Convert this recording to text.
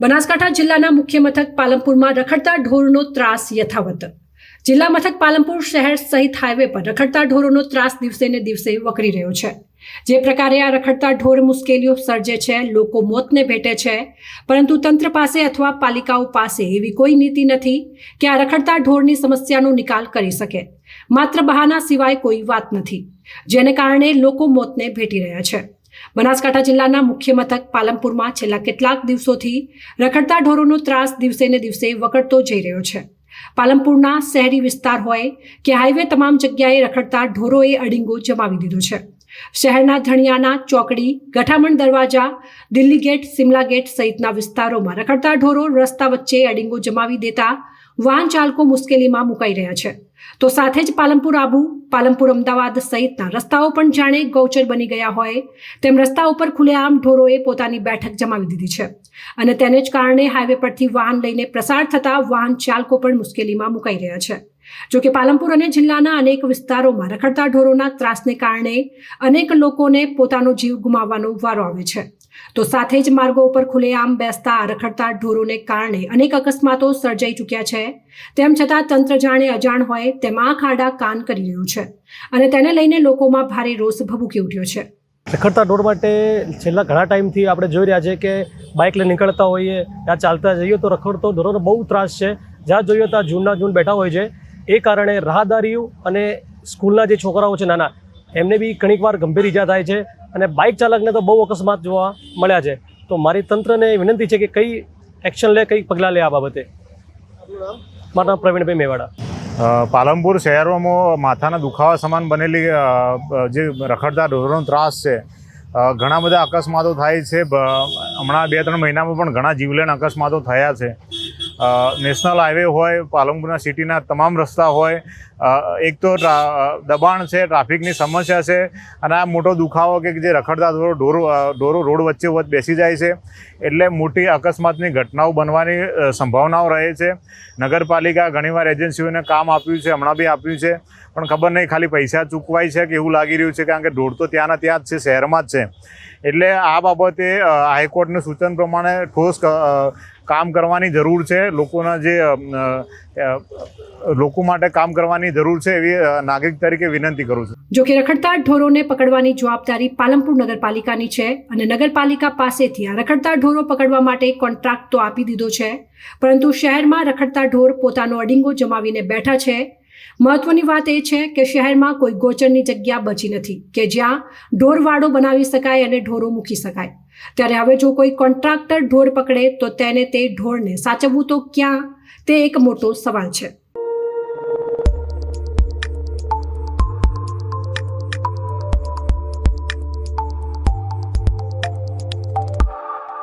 બનાસકાંઠા જિલ્લાના મુખ્ય મથક પાલનપુરમાં રખડતા ઢોરનો ત્રાસ યથાવત. જિલ્લા મથક પાલનપુર શહેર સહિત હાઈવે પર રખડતા ઢોરોનો ત્રાસ દિવસે ને દિવસે વકરી રહ્યો છે. જે પ્રકારે આ રખડતા ઢોર મુશ્કેલીઓ સર્જે છે, લોકો મોતને ભેટે છે, પરંતુ તંત્ર પાસે અથવા પાલિકાઓ પાસે એવી કોઈ નીતિ નથી કે આ રખડતા ઢોરની સમસ્યાનો નિકાલ કરી શકે. માત્ર બહાના સિવાય કોઈ વાત નથી, જેને કારણે લોકો મોતને ભેટી રહ્યા છે. બનાસકાંઠા જિલ્લાના મુખ્ય મથક પાલનપુરમાં છેલ્લા કેટલાક દિવસોથી રખડતા ઢોરોનો ત્રાસ દિવસે ને દિવસે વકરતો જઈ રહ્યો છે. પાલનપુરના શહેરી વિસ્તાર હોય કે હાઈવે તમામ જગ્યાએ રખડતા ઢોરોએ અડિંગો જમાવી દીધો છે. શહેરના ધણિયાના ચોકડી, ગઠામણ દરવાજા, દિલ્હી ગેટ, સિમલા ગેટ સહિતના વિસ્તારોમાં રખડતા ઢોરો રસ્તા વચ્ચે અડિંગો જમાવી દેતા વાહન ચાલકો મુશ્કેલીમાં મુકાઈ રહ્યા છે. તો સાથે જ પાલનપુર આબુ, પાલનપુર અમદાવાદ સહિતના રસ્તાઓ પણ જાણે ગૌચર બની ગયા હોય તેમ રસ્તા ઉપર ખુલ્લેઆમ ઢોરોએ પોતાની બેઠક જમાવી દીધી છે. અને તેને જ કારણે હાઈવે પરથી વાહન લઈને પ્રસાર થતા વાહન ચાલકો પણ મુશ્કેલીમાં મુકાઈ રહ્યા છે. જો કે પાલનપુર અને જિલ્લાના અનેક વિસ્તારોમાં રખડતા ઢોરોના ત્રાસને કારણે અનેક લોકોને પોતાનો જીવ ગુમાવવાનો વારો આવે છે. તો સાથે જ માર્ગો ઉપર ખુલ્લેઆમ બેસતા રખડતા ઢોરોને કારણે અનેક અકસ્માતો સર્જાઈ ચૂક્યા છે. તેમ છતાં તંત્ર જાણે અજાણ હોય તેમ ખાડા કાન કરી રહ્યું છે અને તેને લઈને લોકોમાં ભારે રોષ ભભૂકી ઉઠ્યો છે. રખડતા ઢોર માટે છેલ્લા ઘણા ટાઈમથી આપણે જોઈ રહ્યા છે કે બાઇક લઈને નીકળતા હોઈએ, ત્યાં ચાલતા જઈએ તો રખડતો ઢોરોનો બહુ ત્રાસ છે. જ્યાં જોઈએ ત્યાં જૂનના જૂન બેઠા હોય છે. એ કારણે રાહદારીઓ અને સ્કૂલના જે છોકરાઓ છે નાના, એમને બી ઘણીક વાર ગંભીર ઈજા થાય છે. અને બાઇક ચાલકને તો બહુ અકસ્માત જોવા મળ્યા છે. તો મારી તંત્રને વિનંતી છે કે કઈ એક્શન લે કઈ પગલાં લે આ બાબતે? મારું નામ પ્રવીણભાઈ મેવાડા. પાલનપુર શહેરોમાં માથાના દુખાવા સમાન બનેલી જે રખડતા ઢોરોનો ત્રાસ છે ઘણા બધા અકસ્માતો થાય છે. હમણાં બે ત્રણ મહિનામાં પણ ઘણા જીવલેણ અકસ્માતો થયા છે. નેશનલ હાઈવે હોય પાલનપુરના સિટીના તમામ રસ્તા હોય એક તો દબાણ છે ટ્રાફિકની સમસ્યા છે, અને આ મોટો દુખાવો કે જે રખડતા ઢોરો ઢોરો રોડ વચ્ચે વચ્ચે બેસી જાય છે, એટલે મોટી અકસ્માતની ઘટનાઓ બનવાની સંભાવનાઓ રહે છે. નગરપાલિકા ઘણીવાર એજન્સીઓને કામ આપ્યું છે, હમણાં બી આપ્યું છે, પણ ખબર નહીં, ખાલી પૈસા ચૂકવાય છે કે એવું લાગી રહ્યું છે, કારણ કે ઢોર તો ત્યાંના ત્યાં જ છે, શહેરમાં જ છે. એટલે આ બાબતે હાઈકોર્ટનું સૂચન પ્રમાણે ઠોસ કામ કરવાની જરૂર છે. લોકોના જે લોકો માટે કામ કરવાની જરૂર છે એવી નાગરિક તરીકે વિનંતી કરું છું. જો કે રખડતા ઢોરોને પકડવાની જવાબદારી પાલનપુર નગરપાલિકાની છે અને નગરપાલિકા પાસેથી આ રખડતા ઢોરો પકડવા માટે કોન્ટ્રાક્ટ તો આપી દીધો છે. પરંતુ શહેરમાં રખડતા ઢોર પોતાનો અડિંગો જમાવીને બેઠા છે. મહત્વની વાત એ છે કે શહેરમાં કોઈ ગોચરની જગ્યા બચી નથી, કે જ્યાં ઢોરવાડો બનાવી શકાય અને ઢોરો મૂકી શકાય. ત્યારે હવે જો કોઈ કોન્ટ્રાક્ટર ઢોર પકડે તો તેને તે ઢોરને સાચવવું તો ક્યાં? તે એક મોટો સવાલ છે.